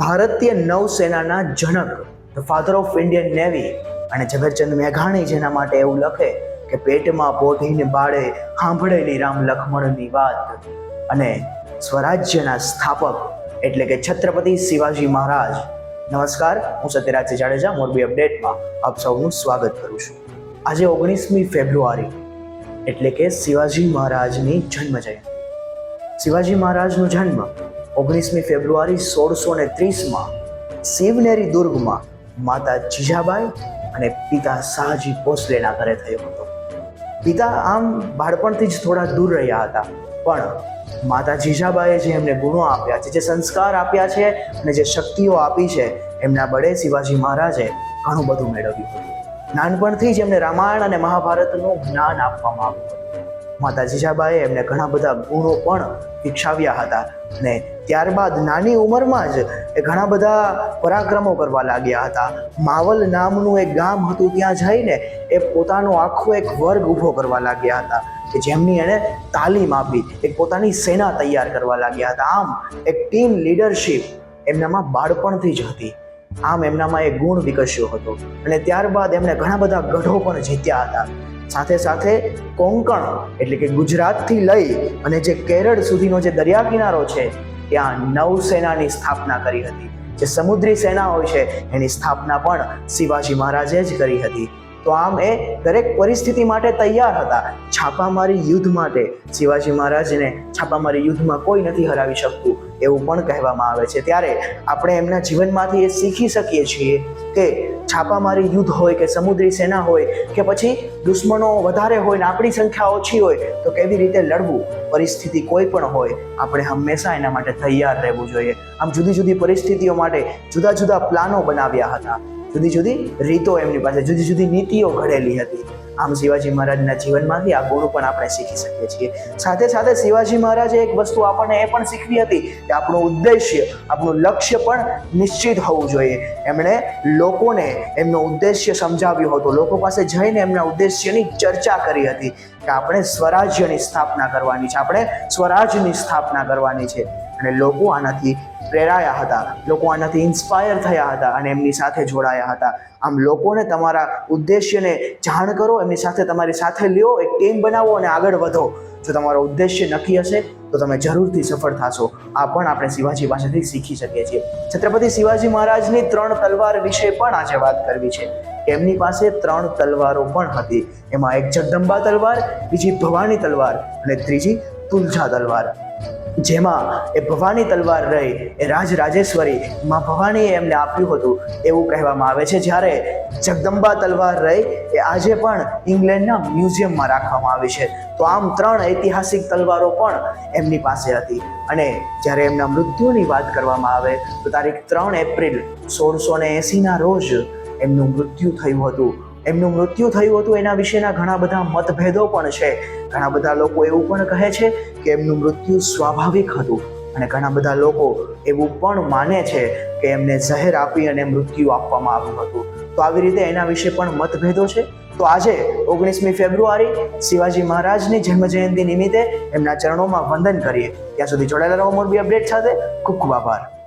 ભારતીય નૌસેનાના જનક the father of Indian navy અને ઝવેરચંદ મેઘાણી જેના માટે એવું લખે કે પેટમાં પોઢીને બાળે સાંભળેલી રામ લખમણની વાત. અને સ્વરાજ્યના સ્થાપક એટલે કે છત્રપતિ શિવાજી મહારાજ. નમસ્કાર, હું સત્યરાજ જાડેજા, મોરબી અપડેટમાં આપ સૌનું સ્વાગત કરું છું. આજે ઓગણીસમી ફેબ્રુઆરી એટલે કે શિવાજી મહારાજની જન્મ જયંતિ શિવાજી મહારાજનો જન્મ ઓગણીસમી ફેબ્રુઆરી સોળસો ને ત્રીસમાં શિવનેરી દુર્ગમાં માતા જીજાબાઈ અને પિતા શાહજી ભોસલેના ઘરે થયો હતો. પિતા આમ બાળપણથી જ થોડા દૂર રહ્યા હતા, પણ માતા જીજાબાઈએ જે એમને ગુણો આપ્યા છે, જે સંસ્કાર આપ્યા છે અને જે શક્તિઓ આપી છે, એમના બળે શિવાજી મહારાજે ઘણું બધું મેળવ્યું હતું. નાનપણથી જ એમને રામાયણ અને મહાભારતનું જ્ઞાન આપવામાં આવ્યું હતું. માતા જીજાબાએ એમને ઘણા બધા ગુણો પણ વિકસાવ્યા હતા ને ત્યારબાદ નાની ઉંમરમાં જ એ ઘણા બધા પરાક્રમો કરવા લાગ્યા હતા. માવલ નામનું એક ગામ હતું ત્યાં જઈને એ પોતાનો આખો એક વર્ગ ઊભો કરવા લાગ્યા હતા કે જેમની એણે તાલીમ આપી, એક પોતાની સેના તૈયાર કરવા લાગ્યા હતા. આમ એક ટીમ લીડરશિપ એમનામાં બાળપણથી જ હતી. આમ એમનામાં એ ગુણ વિકસ્યો હતો. અને ત્યારબાદ એમણે ઘણા બધા ગઢો પણ જીત્યા હતા. સાથે સાથે કોંકણ એટલે કે ગુજરાતથી લઈ અને જે કેરળ સુધીનો જે દરિયા કિનારો છે, ત્યાં નૌસેનાની સ્થાપના કરી હતી. જે સમુદ્રી સેના હોય છે, એની સ્થાપના પણ શિવાજી મહારાજે જ કરી હતી. તો આમ એ દરેક પરિસ્થિતિ માટે તૈયાર હતા. છાપામારી યુદ્ધ માટે શિવાજી મહારાજને છાપામારી યુદ્ધમાં કોઈ નથી હરાવી શકતું એવું પણ કહેવામાં આવે છે. ત્યારે આપણે એમના જીવનમાંથી એ શીખી શકીએ છીએ કે છાપામારી યુદ્ધ હોય કે સમુદ્રી સેના હોય કે પછી દુશ્મનો વધારે હોય ને આપણી સંખ્યા ઓછી હોય તો કેવી રીતે લડવું? પરિસ્થિતિ કોઈ પણ હોય આપણે હંમેશા એના માટે તૈયાર રહેવું જોઈએ. આમ જુદી જુદી પરિસ્થિતિઓ માટે જુદા જુદા પ્લાનો બનાવ્યા હતા. જુદી જુદી રીતો એમની પાસે, જુદી જુદી નીતિઓ ઘડેલી હતી. આમ શિવાજી મહારાજના જીવનમાંથી આ ગુણ પણ આપણે શીખી શકીએ છીએ. સાથે સાથે શિવાજી મહારાજે એક વસ્તુ આપણને એ પણ શીખવી હતી કે આપણું ઉદ્દેશ્ય, આપણું લક્ષ્ય પણ નિશ્ચિત હોવું જોઈએ. એમણે લોકોને એમનો ઉદ્દેશ્ય સમજાવ્યો હતો. લોકો પાસે જઈને એમના ઉદ્દેશ્યની ચર્ચા કરી હતી કે આપણે સ્વરાજ્યની સ્થાપના કરવાની છે. આપણે સ્વરાજ્યની સ્થાપના કરવાની છે. અને લોકો આનાથી પ્રેરાયા હતા, લોકો આનાથી ઇન્સ્પાયર થયા હતા અને એમની સાથે જોડાયા હતા. આમ લોકોને તમારા ઉદ્દેશ્યને જાણ કરો, એમની સાથે તમારી સાથે લ્યો, એક ટીમ બનાવો અને આગળ વધો. જો તમારો ઉદ્દેશ્ય નક્કી હશે, તો તમે જરૂરથી સફળ થશો. આ પણ આપણે શિવાજી પાસેથી શીખી શકીએ છીએ. છત્રપતિ શિવાજી મહારાજની ત્રણ તલવાર વિશે પણ આજે વાત કરવી છે. એમની પાસે ત્રણ તલવારો પણ હતી. એમાં એક જગદંબા તલવાર, બીજી ભવાની તલવાર અને ત્રીજી તુલજા તલવાર. જેમાં એ ભવાની તલવાર રહી, એ રાજ રાજેશ્વરી માં ભવાનીએ એમને આપ્યું હતું, એવું કહેવામાં આવે છે. જ્યારે જગદંબા તલવાર રહી, એ આજે પણ ઇંગ્લેન્ડના મ્યુઝિયમમાં રાખવામાં આવી છે. તો આમ ત્રણ ઐતિહાસિક તલવારો પણ એમની પાસે હતી. અને જ્યારે એમના મૃત્યુની વાત કરવામાં આવે, તો તારીખ ત્રણ એપ્રિલ સોળસો ને એંસીના રોજ એમનું મૃત્યુ થયું હતું. એમનું મૃત્યુ થયું હતું, એના વિશેના ઘણા બધા મતભેદો પણ છે. ઘણા બધા લોકો એવું પણ કહે છે કે એમનું મૃત્યુ સ્વાભાવિક હતું અને ઘણા બધા લોકો એવું પણ માને છે કે એમને ઝહેર આપી અને મૃત્યુ આપવામાં આવ્યું હતું. તો આવી રીતે એના વિશે પણ મતભેદો છે? તો આજે ઓગણીસમી ફેબ્રુઆરી શિવાજી મહારાજની જન્મ જયંતિ નિમિત્તે એમના ચરણોમાં વંદન કરીએ. ત્યાં સુધી જોડાયેલા રહો, મોરબી અપડેટ સાથે ખૂબ ખૂબ આભાર.